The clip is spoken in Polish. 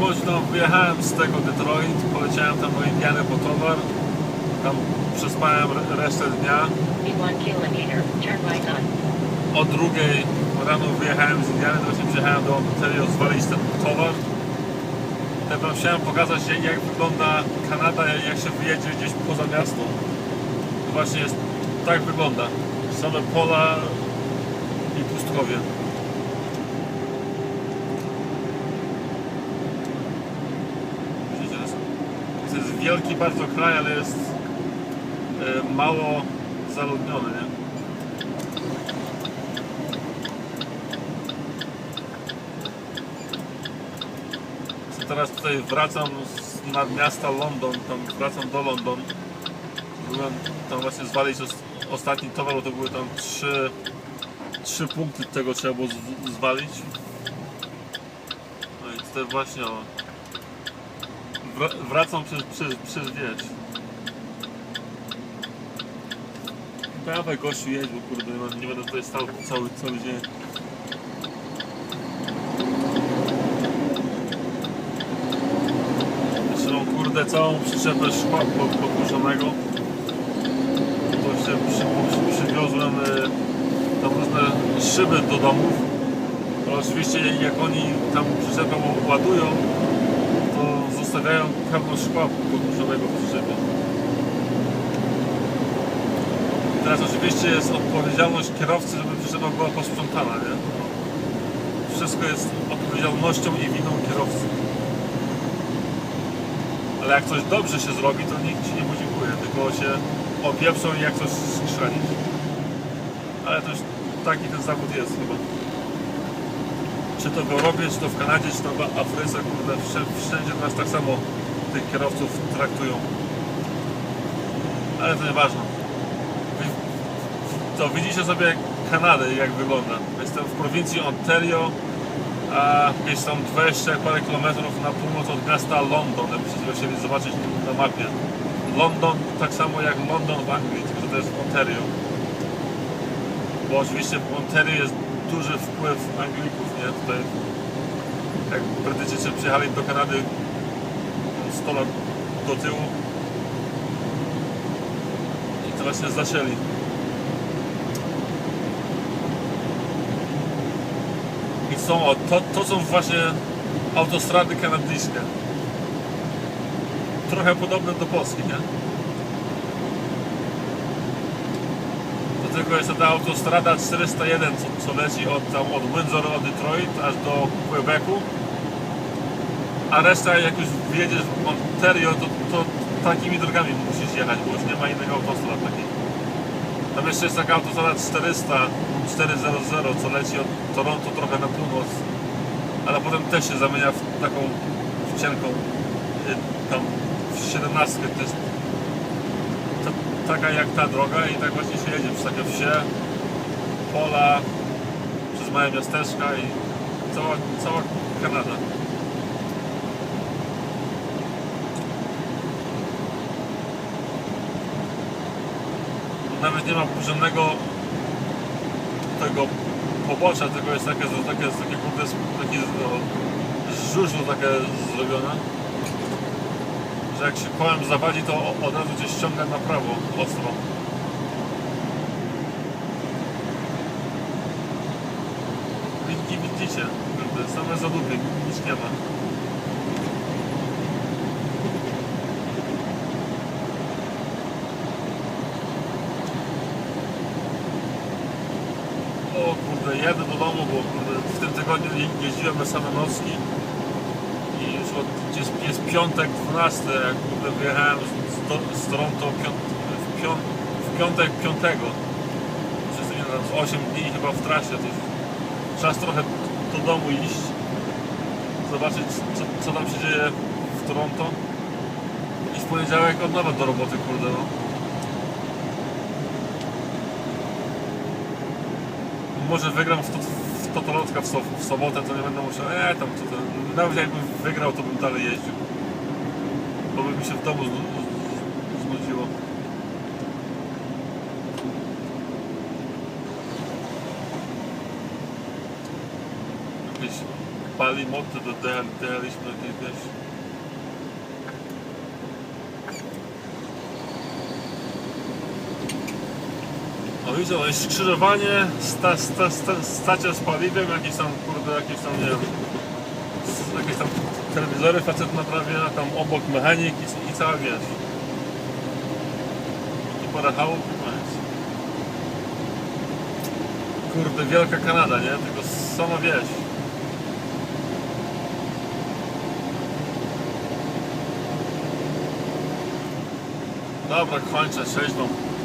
tam wyjechałem z tego Detroit, poleciałem tam do Indiany po towar. Tam przespałem re- resztę dnia. O drugiej rano wyjechałem z Indiany, właśnie przyjechałem do Ontario zwalić ten towar. Ja wam chciałem pokazać jak wygląda Kanada, jak się wyjedzie gdzieś poza miasto. To właśnie jest, tak wygląda. Same pola i pustkowie. Widzicie, to jest, to jest wielki bardzo kraj, ale jest e, mało zaludniony, nie? Teraz tutaj wracam z nadmiasta London, tam wracam do London. Byłem tam właśnie zwalić os- ostatni towar, bo to były tam trzy, trzy punkty tego trzeba było zwalić. No i tutaj właśnie o, wra- wracam przez, przez, przez wieś. Dawaj gościu jedź, bo kurde nie, będę- nie będę tutaj stał cały, cały dzień. Jeszcze mam kurde całą przyczepę szkła po-. To się przy, przy, przywiozłem y, tam różne szyby do domów. Oczywiście jak oni tam przyczepę ładują, zostawiają pełno szkła podkurzonego w przyczepie. Teraz oczywiście jest odpowiedzialność kierowcy, żeby przyczepa była posprzątana, nie? Wszystko jest odpowiedzialnością i winą kierowcy. Ale jak coś dobrze się zrobi, to nikt ci nie podziękuje, tylko się opieprzą i jak coś skrzanić. Ale to już taki ten zawód jest chyba. Czy to w Europie, czy to w Kanadzie, czy to w Afryce, kurde, wszędzie nas tak samo tych kierowców traktują. Ale to nieważne. To widzicie sobie Kanadę, jak wygląda. Jestem w prowincji Ontario, a jakieś tam 20 parę kilometrów na północ od miasta London, jakbyście chcieli zobaczyć na mapie. London tak samo jak London w Anglii, tylko to jest Ontario. Bo oczywiście w Ontario jest duży wpływ Anglików, nie? Tutaj jak Brytyjczycy przyjechali do Kanady 100 lat do tyłu i to właśnie zaczęli. I są, o, to, to są właśnie autostrady kanadyjskie. Trochę podobne do Polski, nie? Tylko jest ta autostrada 401, co, co leci od, tam, od Windsor, od Detroit aż do Quebecu. A reszta, jak już wjedziesz w Ontario, to, to takimi drogami musisz jechać, bo już nie ma innych autostrad takich. Tam jeszcze jest taka autostrada 400, 400, co leci od Toronto trochę na północ, ale potem też się zamienia w taką w cienką, y, tam w 17, to jest taka jak ta droga i tak właśnie się jedzie przez takie wsie, pola, przez małe miasteczka i cała, cała Kanada. Nawet nie ma żadnego tego pobocza, tylko jest takie, takie, takie, kurde, takie no, żużlu takie zrobione, że jak się kołem zawadzi, to od razu cię ściąga na prawo ostro. Widzicie, widzicie, same zadupy, nic nie ma. O kurde, jadę do domu, bo kurde, w tym tygodniu je- jeździłem na same nocki już od, jest, jest piątek 12, jak kurde wyjechałem z, do, z Toronto piąt, w, piąt, w piątek 5. Przez nie wiem, z 8 dni chyba w trasie, to czas trochę do domu iść, zobaczyć co, co tam się dzieje w Toronto i w poniedziałek od nowa do roboty, kurde no. może wygram w, to, Totolotka w, so, w sobotę, to nie będę musiał, e tam co to, nawet jakbym wygrał, to bym dalej jeździł. Bo by mi się w domu znudziło. Jakieś Bali Mod, to dojechali- dojechaliśmy do jakiejś, wiesz... No widzę, skrzyżowanie, sta, sta, sta, stacja z paliwem, jakieś tam, kurde, jakieś tam, nie wiem, jakieś tam telewizory facet naprawia, tam obok mechanik i, i cała wiesz. Tu parę chałup i. Kurde, wielka Kanada, nie? Tylko sama wieś. Dobra, kończę, 6 mam